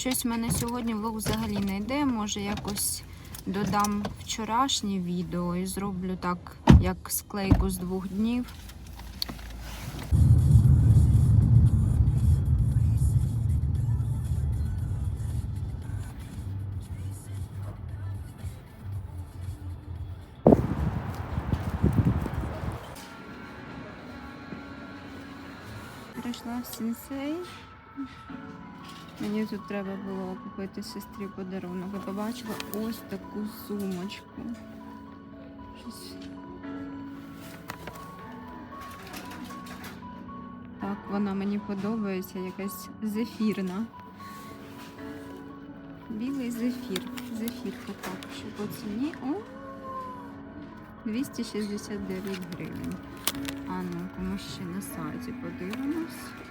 Щось в мене сьогодні влог взагалі не йде. Може якось додам вчорашнє відео і зроблю так, як склейку з двох днів. Прийшла в сенсей. Мені тут треба було купити сестрі подарунок. Я побачила ось таку сумочку. Щось. Так, вона мені подобається, якась зефірна. Білий зефір. Зефірка так, що по ціні. О! 269 гривень. А ну, ми ще на сайті подивимось.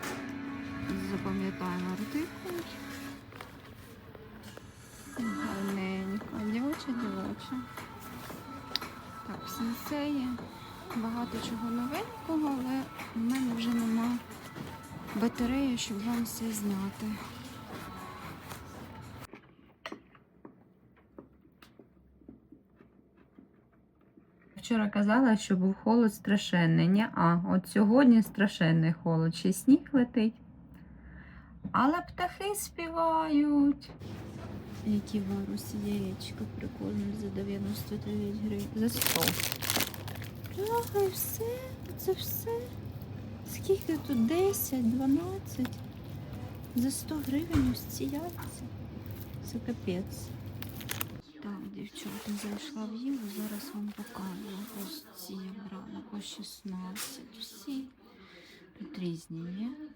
Запам'ятаємо артикул. Гарненько. Дівоча, дівоча. Так, в сенсеї багато чого новенького, але в мене вже нема батареї, щоб вам все зняти. Вчора казала, що був холод страшенний. А от сьогодні страшенний холод. Ще сніг летить. Але птахи співають. Які варус яєчка прикольні за 99 гривень. За 100. Ага, і все. Це все. Скільки тут? 10, 12. За 100 гривень ось ці яйця. Це капець. Так, дівчата, зайшла в Єву, зараз вам покажу. Ось ці я брала по 16. Всі. Тут різні є.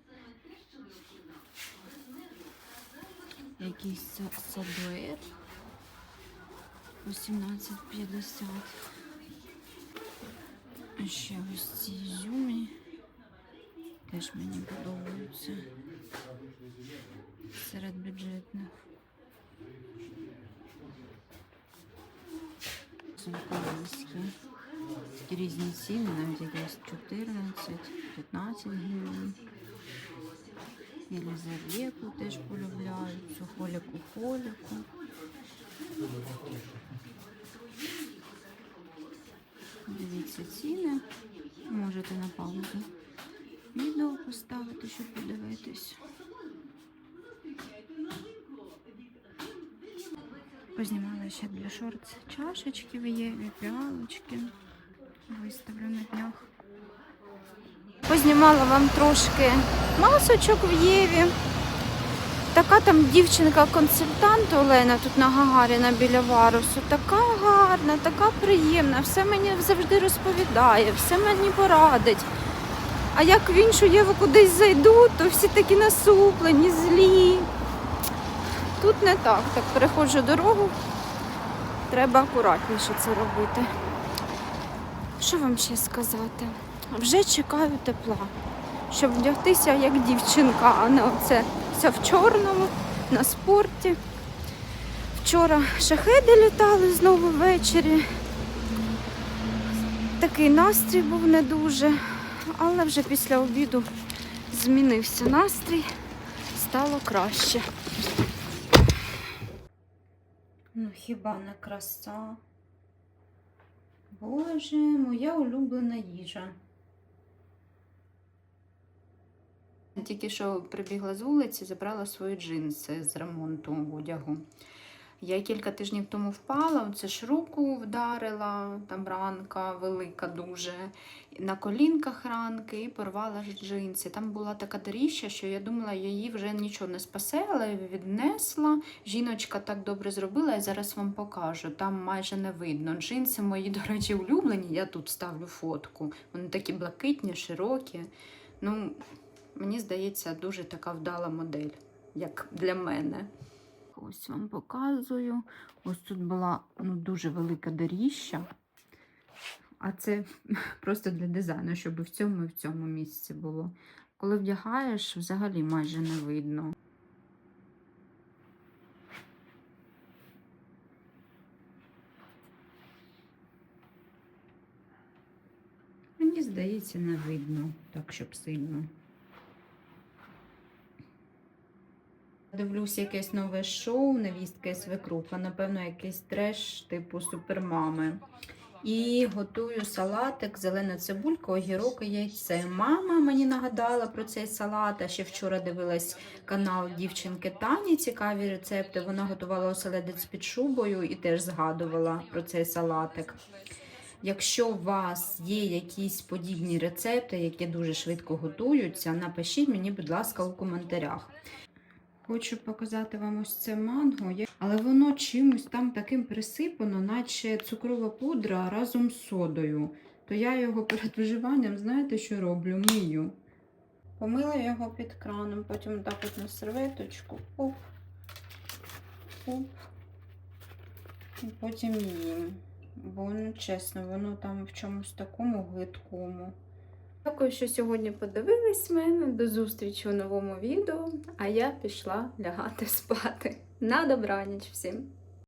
Якийсь са- садует. 18,50. А ще ось ці ізюмі. Теж мені подобаються. Серед бюджетних. Сумковські. Такі різні ціни, навіть якісь 14, 15 гривень. Єлизавету теж полюбляю, цю холіку холіку. Дивіться ціни. Можете на паузу відео поставити, щоб подивитись. Познімала ще для шорт чашечки в Єві, піалочки. Виставлю на днях. Познімала вам трошки масочок в Єві. Така там дівчинка-консультант Олена тут на Гагаріна біля Варусу. Така гарна, така приємна, все мені завжди розповідає, все мені порадить. А як в іншу Єву кудись зайду, то всі такі насуплені, злі. Тут не так. Так переходжу дорогу. Треба акуратніше це робити. Що вам ще сказати? Вже чекаю тепла, щоб вдягтися як дівчинка, а не оце вся в чорному, на спорті. Вчора шахеди літали знову ввечері. Такий настрій був не дуже, але вже після обіду змінився настрій, стало краще. Ну, хіба не краса? Боже, моя улюблена їжа. Тільки що прибігла з вулиці, забрала свої джинси з ремонту одягу. Я кілька тижнів тому впала, оце ж руку вдарила, там ранка велика дуже. На колінках ранки і порвала джинси. Там була така доріжча, що я думала, її вже нічого не спасе, але віднесла. Жіночка так добре зробила, я зараз вам покажу. Там майже не видно. Джинси мої, до речі, улюблені. Я тут ставлю фотку. Вони такі блакитні, широкі. Ну, мені здається, дуже така вдала модель, як для мене. Ось вам показую. Ось тут була ну, дуже велика доріжча. А це просто для дизайну, щоб в цьому і в цьому місці було. Коли вдягаєш, взагалі майже не видно. Мені здається, не видно так, щоб сильно. Дивлюсь якесь нове шоу невістка свекруха, напевно, якийсь треш типу супермами. І готую салатик, зелена цибулька, огірок і яйце. Мама мені нагадала про цей салат. А ще вчора дивилась канал дівчинки Тані. Цікаві рецепти. Вона готувала оселедець під шубою і теж згадувала про цей салатик. Якщо у вас є якісь подібні рецепти, які дуже швидко готуються, напишіть мені, будь ласка, у коментарях. Хочу показати вам ось це манго, але воно чимось там таким присипано, наче цукрова пудра разом з содою. То я його перед вживанням, знаєте, що роблю? Мию. Помила його під краном, потім так от на серветочку. Оп. Оп. І потім їм. Бо, ну, чесно, воно там в чомусь такому глиткому. Дякую, що сьогодні подивились мене. До зустрічі у новому відео. А я пішла лягати спати. На добраніч всім!